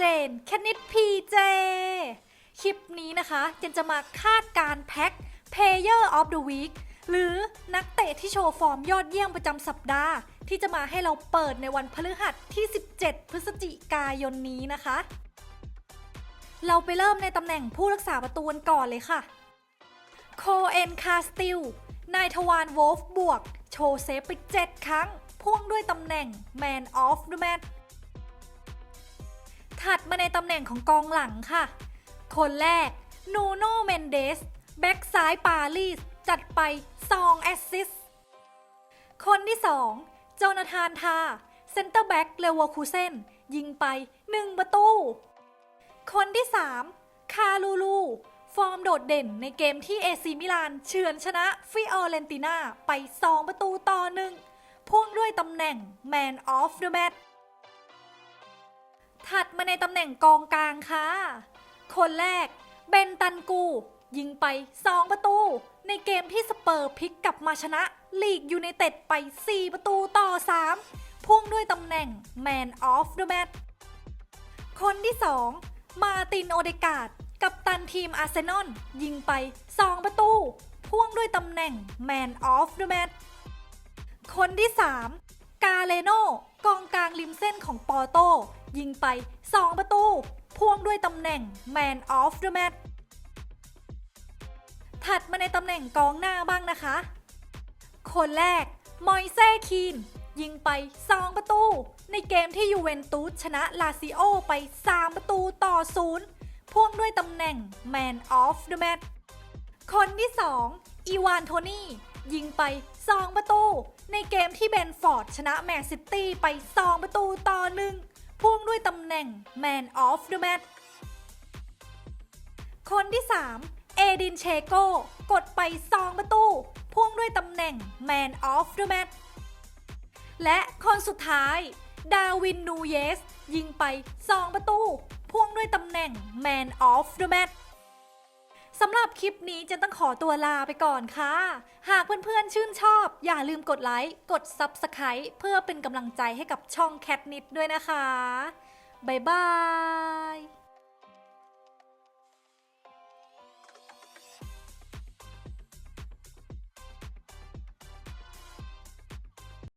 จนแคนิดพีเจ คลิปนี้นะคะเจนจะมาคาดการแพ็ค Player of the Week หรือนักเตะที่โชว์ฟอร์มยอดเยี่ยมประจำสัปดาห์ ที่จะมาให้เราเปิดในวันพฤหัสที่ 17 พฤศจิกายนนี้นะคะ เราไปเริ่มในตำแหน่งผู้รักษาประตูกันก่อนเลยค่ะ โคเอนคาสติล นายทวารโวลฟบวก โชว์เซฟไป 7 ครั้ง พ่วงด้วยตำแหน่ง Man of the Match ถัดมาในตำแหน่งของกองหลังค่ะ คนแรกนูโนเมนเดสแบ็กซ้ายปารีสจัดไป2แอสซิสคนที่ 2 โจนาธานทาเซนเตอร์แบ็กเลวอคูเซนยิงไป 1 ประตู คนที่ 3 คาลูลู ฟอร์มโดดเด่นในเกมที่เอซีมิลานเฉือนชนะฟิออเรนติน่าไป 2 ประตูต่อหนึ่งพ่วงด้วยตำแหน่ง Man of the Match ถัดมาในตำแหน่งกองกลางค่ะ คนแรกเบนตันกู ยิงไป 2 ประตู ในเกมที่สเปอร์พลิกกลับมาชนะ ลีกยูไนเต็ดไป 4 ประตูต่อ 3พ่วงด้วยตำแหน่ง Man of the Match คนที่ 2 มาตินโอเดกาดกับตันทีมอาร์เซนอลยิงไป 2 ประตู พ่วงด้วยตำแหน่ง Man of the Match คนที่ 3 กาเลโนกองกลางริมเส้นของปอร์โต ยิงไป 2 ประตู พ่วงด้วยตำแหน่ง Man of the Match ถัดมาในตำแหน่งกองหน้าบ้างนะคะ คนแรก มอยเซ่คีน ยิงไป 2 ประตู ในเกมที่ยูเวนตุสชนะลาซิโอไป 3 ประตูต่อ 0 พ่วงด้วยตำแหน่ง Man of the Match คนที่ 2 อีวานโทนี่ ยิงไป 2 ประตู ในเกมที่เบนฟอร์ดชนะแมนซิตี้ไป 2 ประตูต่อ1พ่ง ด้วยตำแหน่ง Man of the Match คนที่ 3 เอดินเชโกกดไป2ประตูพ่วงด้วยตำแหน่ง Man of the Match และคนสุดท้าย ดาวินนูเยส ยิงไป2ประตูพ่วงด้วยตำแหน่ง Man of the Match สำหรับคลิปนี้จะต้องขอตัวลาไปก่อนค่ะ หากเพื่อนๆชื่นชอบ อย่าลืมกดไลค์ กด Subscribe เพื่อเป็นกำลังใจให้กับช่องแคทนิดด้วยนะคะ บ๊ายบาย